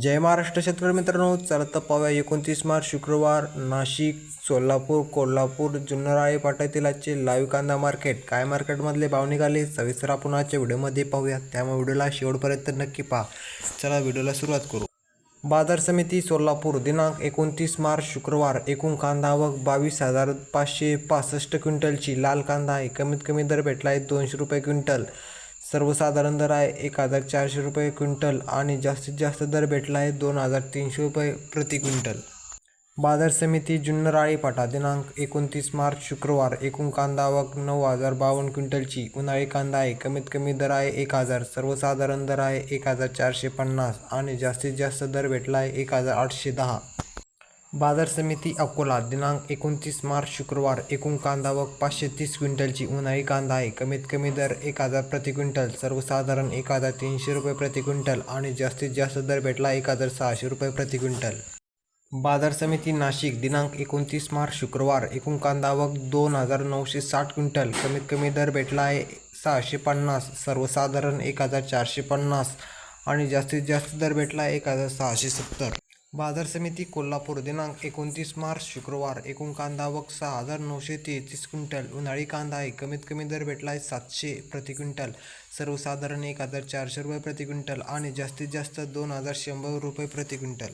जय महाराष्ट्र शेतकरी मित्रांनो चला तर एकोणतीस मार्च शुक्रवार नाशिक सोलापूर कोल्हापूर जुन्नर पाट्यातील आजचे लाईव्ह कांदा मार्केट काय मार्केटमधले भाव निघाले? सविस्तर आपण आजच्या व्हिडिओमध्ये पाहूया. त्यामुळे व्हिडिओला शेवटपर्यंत नक्की पहा. चला व्हिडिओला सुरुवात करू. बाजार समिती सोलापूर दिनांक एकोणतीस मार्च शुक्रवार. एकूण कांदा आवक बावीस हजार पाचशे पासष्ट क्विंटलची. लाल कांदा आहे कमीत कमी दर भेटला आहे दोनशे रुपये क्विंटल. सर्वसाधारण दर आहे एक हजार चारशे रुपये क्विंटल आणि जास्तीत जास्त दर भेटला आहे दोन हजार तीनशे रुपये प्रति क्विंटल. बाजार समिती जुन्नर आळीपाटा दिनांक एकोणतीस मार्च शुक्रवार. एकूण कांदा आवक नऊ हजार बावन्न क्विंटलची. उन्हाळी कांदा आहे. कमीत कमी दर आहे एक हजार. सर्वसाधारण दर आहे एक हजार चारशे पन्नास आणि जास्तीत जास्त दर भेटला आहे एक हजार आठशे दहा. बाजार समिती अकोला दिनांक एकोणतीस मार्च शुक्रवार एकूण कांदा व पाचशे तीस क्विंटलची उन्हाळी कांदा आहे. कमीत कमी दर एक हजार प्रति क्विंटल सर्वसाधारण एक हजार तीनशे रुपये प्रति क्विंटल आणि जास्तीत जास्त दर भेटला एक हजार सहाशे रुपये प्रति क्विंटल. बाजार समिती नाशिक दिनांक एकोणतीस मार्च शुक्रवार एकूण कांदा व दोन हजार नऊशे साठ क्विंटल कमीत कमी दर भेटला आहे सहाशे पन्नास सर्वसाधारण एक हजार चारशे पन्नास आणि जास्तीत जास्त दर भेटला एक हजार सहाशे सत्तर. बाजार समिती कोल्हापूर दिनांक एकोणतीस मार्च शुक्रवार. एकूण कांदा वक सहा हजार नऊशे तेहतीस क्विंटल उन्हाळी कांदा आहे कमीत कमी दर भेटला आहे सातशे प्रति क्विंटल सर्वसाधारण एक हजार चारशे रुपये प्रति क्विंटल आणि जास्तीत जास्त दोन हजार शंभर रुपये प्रति क्विंटल.